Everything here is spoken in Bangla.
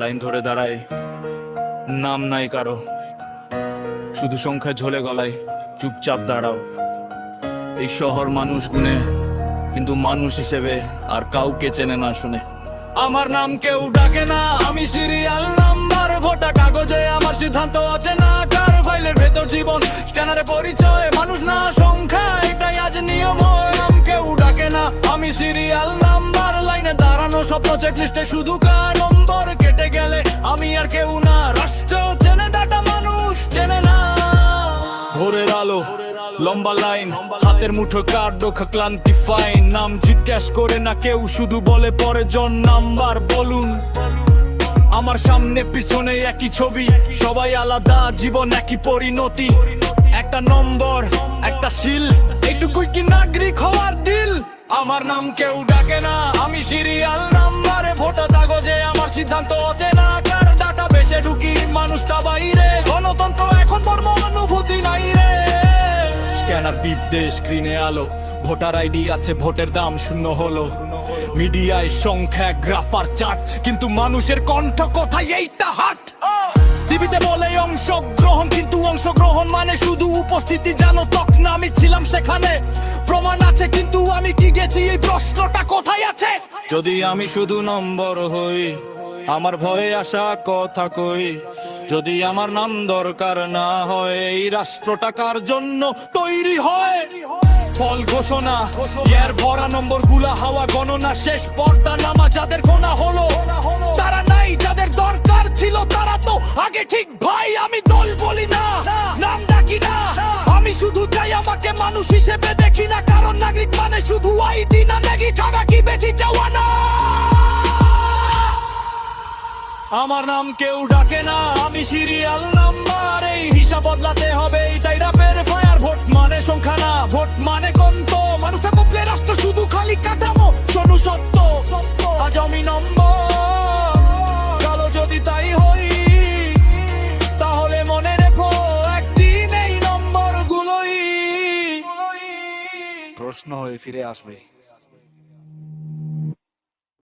লাইন ধরে দাঁড়ায়। নাম নাই কারও। শুধু সংখ্যা ঝোলে গলায়, চুপচাপ দাঁড়াও। এই শহর মানুষ গুনে কিন্তু মানুষ হিসেবে আর কাউকে চেনে না শুনে। আমার নাম কেউ ডাকে না, আমি সিরিয়াল নাম্বার ভোটা কাগজে আমার সিদ্ধান্ত আছে না কার ফাইলের ভেতর জীবন। স্ক্যানারে পরিচয়, মানুষ না সংখ্যা এটাই আজ নিয়ম নাম কেউ ডাকে না, আমি সিরিয়াল নাম্বার, লাইনে দাঁড়ানো স্বপ্ন চেকলিস্টে শুধু কার নম্বর কেটে গেলে আমি আর কেউ না। রাষ্ট্র চেনে ডাটা মানুষ, চেনে না। ভোরের আলো, লম্বা লাইন, হাতের মুঠো কার্ড ডোখা ক্লান্তি ফাইন। নাম জিজ্ঞেস করে না কেউ, শুধু বলে পরে জন নাম্বার বলুন। আমার সামনে পিছনে একই ছবি, সবাই আলাদা, জীবন একই পরিণতি। একটা নম্বর, একটা শিল, এইটুকুই কি নাগরিক হওয়ার দিল? আমার নাম কেউ ডাকে না, আমি সিরিয়াল নাম্বারে ভোটা কাগজে আমার সিদ্ধান্ত অচেনা কার ডাটা বেশে ঢুকি মানুষটা বাইরে। গণতন্ত্র এখন বর্ম অনুভূতি নাই রে। স্ক্যানার বিপ দে স্ক্রিনে আলো, ভোটার আইডি আছে, ভোটের দাম শূন্য হলো। মিডিয়ায় সংখ্যা, গ্রাফার, চার্ট, কিন্তু মানুষের কণ্ঠ কোথায়? এইটা হাট। টিভিতে বলে অংশগ্রহণ, কিন্তু অংশগ্রহণ মানে শুধু উপস্থিতি। জানো তক না আমি ছিলাম সেখানে। প্রমাণ আছে, কিন্তু আমি কি গেছি? এই প্রশ্নটা কোথায় আছে? যদি আমি শুধু নম্বর হই আমার ভয়ে আসা কথা কই? যদি আমার নাম দরকার না হয়, এই রাষ্ট্রটা কার জন্য তৈরি হয়? ফল ঘোষণা এর ভরা নম্বরগুলা হাওয়া গণনা, শেষ পর্দা নামা যাদের গোনা হলো, তারা নাই, যাদের দরকার ছিল তারা তো আগে ঠিক। ভাই, আমি দল বলি না নাম ডাকি না? আমি শুধু চাই আমাকে মানুষ হিসেবে দেখি না, কারণ নাগরিক মানে শুধু আইডি না আমার নাম কেউ ডাকে না, আমি সিরিয়াল নাম্বার, এই হিসাব বদলাতে হবে এইটাই রাপের ফায়ার ভোট মানে সংখ্যা না, ভোট মানে কন্ত। মানুষ থাকলে রাষ্ট্র, শুধু খালি কাঠামো। শোনু সত্য, আজ আমি নম্বর। কালো যদি তাই হই, তাহলে মনে রেখো, একদিন এই নম্বর গুলোই প্রশ্ন হয়ে ফিরে আসবে।